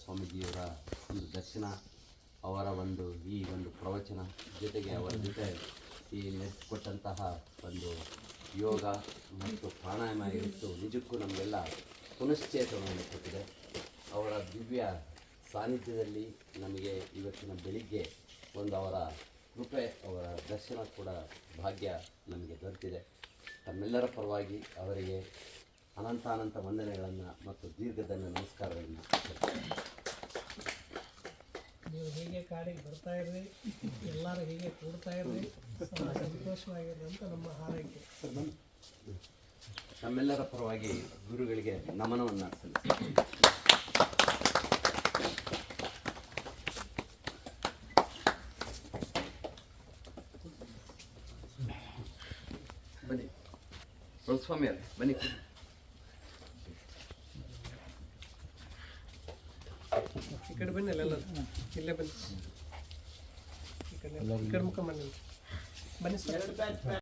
ಸ್ವಾಮೀಜಿಯವರ ಒಂದು ದರ್ಶನ, ಅವರ ಒಂದು ಈ ಒಂದು ಪ್ರವಚನ ಜೊತೆಗೆ ಅವರ ಜೊತೆ ಈ ಕೊಟ್ಟಂತಹ ಒಂದು ಯೋಗ ಮತ್ತು ಪ್ರಾಣಾಯಾಮ ಇತ್ತು ನಿಜಕ್ಕೂ ನಮಗೆಲ್ಲ ಪುನಶ್ಚೇತನವನ್ನು ಕೊಟ್ಟಿದೆ. ಅವರ ದಿವ್ಯ ಸಾನ್ನಿಧ್ಯದಲ್ಲಿ ನಮಗೆ ಇವತ್ತಿನ ಬೆಳಿಗ್ಗೆ ಒಂದು ಅವರ ಕೃಪೆ, ಅವರ ದರ್ಶನ ಕೂಡ ಭಾಗ್ಯ ನಮಗೆ ದೊರೆತಿದೆ. ತಮ್ಮೆಲ್ಲರ ಪರವಾಗಿ ಅವರಿಗೆ ಅನಂತ ಅನಂತ ವಂದನೆಗಳನ್ನು ಮತ್ತು ದೀರ್ಘದನ್ನ ಹೀಗೆ ಕಾಡಿಗೆ ಬರ್ತಾ ಇರ್ರಿ, ಎಲ್ಲರೂ ಹೀಗೆ ಕೂಡ್ತಾ ಇರ್ರಿ ಸಂತೋಷವಾಗಿರ್ರಿ ಅಂತ ನಮ್ಮ ಹಾರೈಕೆ. ನಮ್ಮೆಲ್ಲರ ಪರವಾಗಿ ಗುರುಗಳಿಗೆ ನಮನವನ್ನು ಸಲ್ಲಿಸ್ತೀನಿ ಬನ್ನಿ. ಸ್ವಾಮಿ ಅವರೇ ಬನ್ನಿ. ಈ ಕಡೆ ಬನ್ನಿ ಅಲ್ಲೆಲ್ಲ. ಇಲ್ಲೇ ಬನ್ನಿ. ಈ ಕಡೆ. ಈ ಕಡೆ ಮುಖ ಬನ್ನಿ ಬನ್ನಿ ಸರ್.